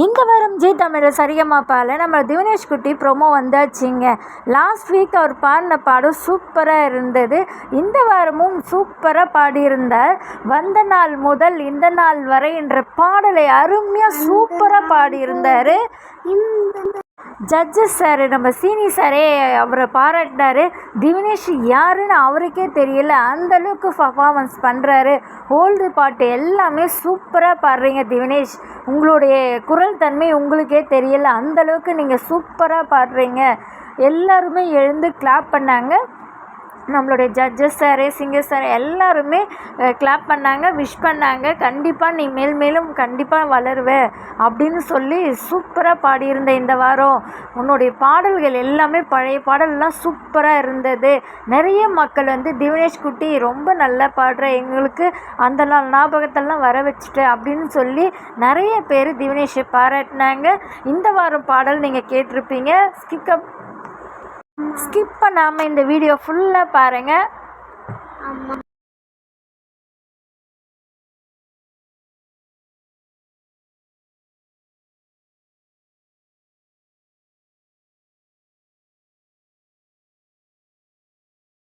இந்த வாரம் ஜி தமிழ் சரிகமாப்பால நம்ம திவினேஷ் குட்டி ப்ரொமோ வந்தாச்சுங்க. லாஸ்ட் வீக் அவர் பாடின பாடம் சூப்பராக இருந்தது. இந்த வாரமும் சூப்பராக பாடியிருந்தார். வந்த நாள் முதல் இந்த நாள் வரை என்ற பாடலை அருமையாக சூப்பராக பாடியிருந்தார். ஜட்ஜஸ் சார் நம்ம சீனி சாரே அவரை பாராட்டினாரு. திவினேஷ் யாருன்னு அவருக்கே தெரியல. அந்தளவுக்கு பர்ஃபாமன்ஸ் பண்ணுறாரு ஓல்டு பாட்டு எல்லாமே சூப்பராக பாடுறீங்க திவினேஷ். உங்களுடைய குரல் தன்மை உங்களுக்கே தெரியல. அந்தளவுக்கு நீங்கள் சூப்பராக பாடுறீங்க. எல்லாருமே எழுந்து கிளாப் பண்ணாங்க. நம்மளுடைய ஜட்ஜஸ் சார் சிங்கர் சார் எல்லாருமே கிளாப் பண்ணாங்க விஷ் பண்ணாங்க. கண்டிப்பாக நீ மேல் மேலும் கண்டிப்பாக வளருவ அப்படின்னு சொல்லி சூப்பராக பாடியிருந்த இந்த வாரம். உன்னுடைய பாடல்கள் எல்லாமே பழைய பாடல்லாம் சூப்பராக இருந்தது. நிறைய மக்கள் வந்து தினேஷ் குட்டி ரொம்ப நல்லா பாடுற எங்களுக்கு அந்த நாள் ஞாபகத்தெல்லாம் வர வச்சுட்டு அப்படின்னு சொல்லி நிறைய பேர் திவினேஷை பாராட்டினாங்க. இந்த வாரம் பாடல் நீங்கள் கேட்டிருப்பீங்க. ஸ்கிக்கப் ஸ்கிப் பண்ணாமல் இந்த வீடியோ ஃபுல்லாக பாருங்கள் ஆமாம்